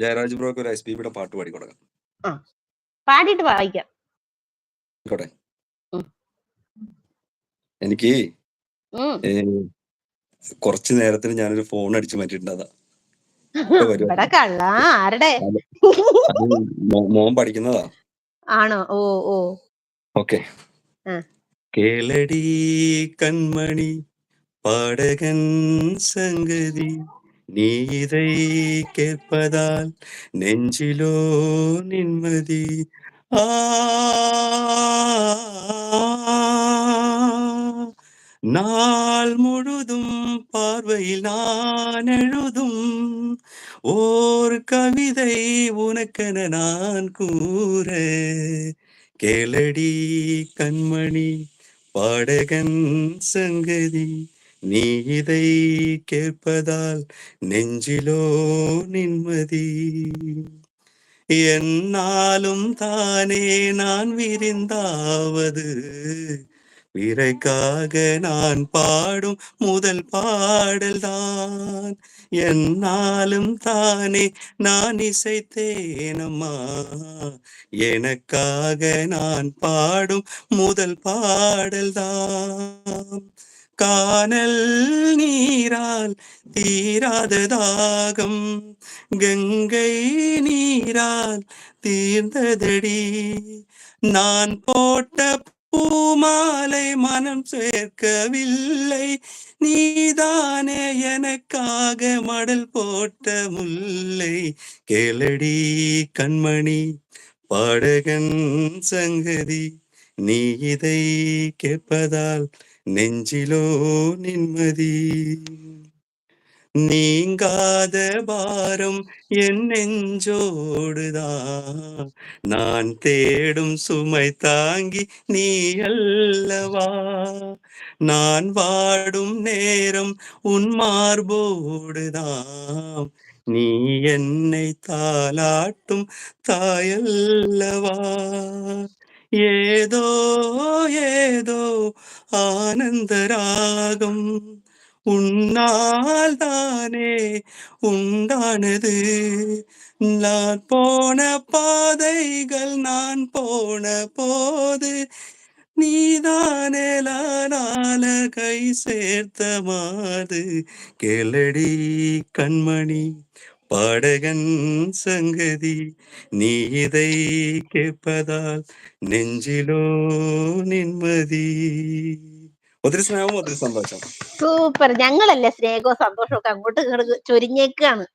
ജയരാജ് ബ്രോക്ക് ഒരു S P ബിയുടെ പാട്ട് പാടി കൊടുക്കാം. പാടിയിട്ട് വായിക്കാം. എനിക്ക് കുറച്ച് നേരത്തിന് ഞാനൊരു ഫോൺ അടിച്ചു മാറ്റിയിട്ടുണ്ടാ മോൻ പഠിക്കുന്നതാ. ആണോ? ഓ ഓ. ഓക്കെ. കേളടി കൺമണി പാടകൻ സംഗതി. நீ இதை கேட்பதால் நெஞ்சிலோ நிம்மதி. ஆ நாள் முழுதும் பார்வையில் நான் எழுதும் ஓர் கவிதை உனக்கென நான் கூற. கேளடி கண்மணி பாடகன் சங்கதி. நீ இதை கேட்பதால் நெஞ்சிலோ நிம்மதி. என்னாலும் தானே நான் விரிந்தாவது. விரைக்காக நான் பாடும் முதல் பாடல்தான். என்னாலும் தானே நான் இசைத்தேனம்மா. எனக்காக நான் பாடும் முதல் பாடல்தான். கானல் நீரால் தீராத தாகம் கங்கை நீரால் தீர்ந்ததடி. நான் போட்ட பூமாலை மனம் சேர்க்கவில்லை நீதானே எனக்காக மடல் போட்ட முல்லை. கேளடி கண்மணி பாடகன் சங்கதி நீ இதை கேட்பதால் நெஞ்சிலோ நிம்மதி. நீங்காத பாரம் என் நெஞ்சோடுதான் நான் தேடும் சுமை தாங்கி நீ அல்லவா. நான் வாடும் நேரம் உன் மார்போடுதாம் நீ என்னை தாலாட்டும் தாயல்லவா. ஏதோ ஏதோ ஆனந்தராகம். உன்னால் தானே உண்டானது. நான் போன பாதைகள் நான் போன போது நீதானே கை சேர்த்த மாது. கேளடி கண்மணி பாடகன் சங்கதி நீ இதை கேட்பதால் നെഞ്ചിലോ നിന്മതി ഒത്തിരി സ്നേഹം ഒത്തിരി സന്തോഷം സൂപ്പർ ഞങ്ങളല്ലേ സ്നേഹവും സന്തോഷവും ഒക്കെ അങ്ങോട്ട് ഇങ്ങോട്ട് ചൊരിഞ്ഞേക്കാണ്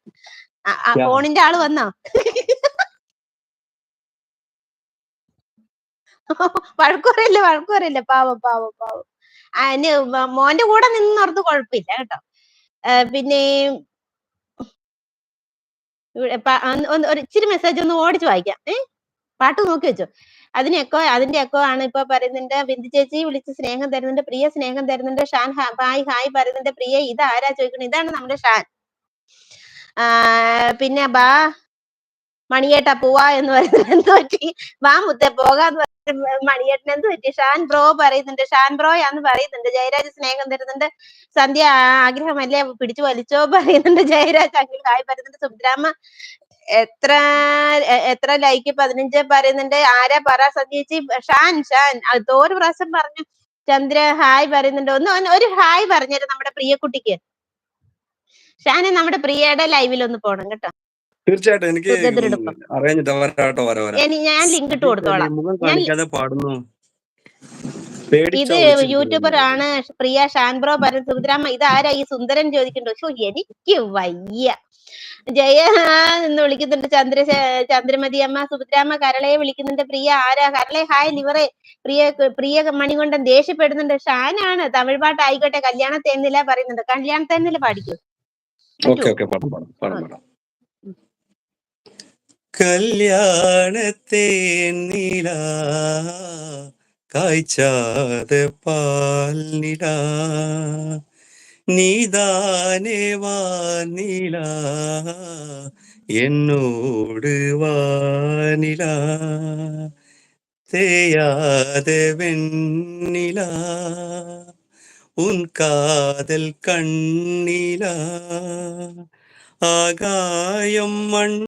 ആ, ആ യാ. ഫോണിന്റെ ആള് വന്നോ വഴക്കുറയില്ല വഴക്കുറയില്ല പാവം പാവം പാവം അതിന് മോന്റെ കൂടെ നിന്നോർത്ത് കുഴപ്പമില്ല കേട്ടോ ആ, പിന്നെ ഒരു ഇച്ചിരി മെസ്സേജ് ഒന്ന് ഓടിച്ച് വായിക്കാം. ഏ? പാട്ട് നോക്കി വെച്ചോ. അതിന് എക്കോ അതിന്റെ എക്കോ ആണ് ഇപ്പൊ പറയുന്നുണ്ട് ബിന്ദു ചേച്ചി വിളിച്ച് സ്നേഹം തരുന്നുണ്ട് പ്രിയ സ്നേഹം തരുന്നുണ്ട് ഷാൻ ഹായ് ഹായ് പറയുന്നുണ്ട് പ്രിയ ഇത് ആരാ ചോദിക്കുന്നത്? ഇതാണ് നമ്മുടെ ഷാൻ. പിന്നെ ബാ മണിയേട്ട പോവാ എന്ന് പറയുന്നത് എന്ത് പറ്റി വാ മുത്തേ പോകാന്ന് മണിയേട്ടൻ എന്ത് പറ്റി? ഷാൻ ബ്രോ പറയുന്നുണ്ട്. ഷാൻ ബ്രോയാന്ന് പറയുന്നുണ്ട്. ജയരാജ് സ്നേഹം തരുന്നുണ്ട്. സന്ധ്യ ആഗ്രഹമല്ലേ? പിടിച്ചു വലിച്ചോ പറയുന്നുണ്ട്. ജയരാജ് അഖിൽ ഹായ് പറയുന്നുണ്ട്. സുബ്രാമ എത്ര എത്ര ലൈക്ക് പതിനഞ്ച് പറയുന്നുണ്ട്. ആരാ പറ സന്ധ്യേച്ചി ഷാൻ ഷാൻ. അതോ ഒരു പ്രാവശ്യം പറഞ്ഞു. ചന്ദ്ര ഹായ് പറയുന്നുണ്ട്. ഒന്ന് ഒന്ന് ഒരു ഹായ് പറഞ്ഞേരും നമ്മുടെ പ്രിയ കുട്ടിക്ക് ഷാനെ നമ്മുടെ പ്രിയയുടെ ലൈവിൽ ഒന്ന് പോണം കേട്ടോ. തീർച്ചയായിട്ടും എനിക്ക്. അറിയാഞ്ഞിട്ട് വരാട്ടോ വരാ വരാ ഞാൻ ലിങ്ക് ഇട്ട് കൊടുത്തോളാം. മുഖം കാണിക്കാതെ പാടുന്നു. ഇത് യൂട്യൂബർ ആണ് പ്രിയ ഷാൻബ്രോ ഭരൻ സുഭദ്രാമ ഇത് ആരാ ഈ സുന്ദരൻ ചോദിക്കണ്ടോ? ഷോ എനിക്ക് വയ്യ. ജയ എന്ന് വിളിക്കുന്നുണ്ട്. ചന്ദ്ര ചന്ദ്രമതി അമ്മ സുഭദ്രാമ്മ കരളയെ വിളിക്കുന്നുണ്ട്. പ്രിയ ആരാ? കരളെ ഹായ് ലിവറെ. പ്രിയ പ്രിയ മണികൊണ്ടൻ ദേഷ്യപ്പെടുന്നുണ്ട്. ഷാനാണ്. തമിഴ് പാട്ട് ആയിക്കോട്ടെ കല്യാണ തേന്നില പറയുന്നുണ്ട് കല്യാണത്തേന്നില പാടിക്കൂ? ഓക്കെ ഓക്കെ പാടും പാടാം പാടാം പാടാം. കല്യാണത്തെ നില കായ്ച്ചാതെ പാലിട നീതാനേ എന്നോട് വാനില തേയാതെ വെണ്ണില ഉൻ കാതൽ കണ്ണില. ആകായം മൺ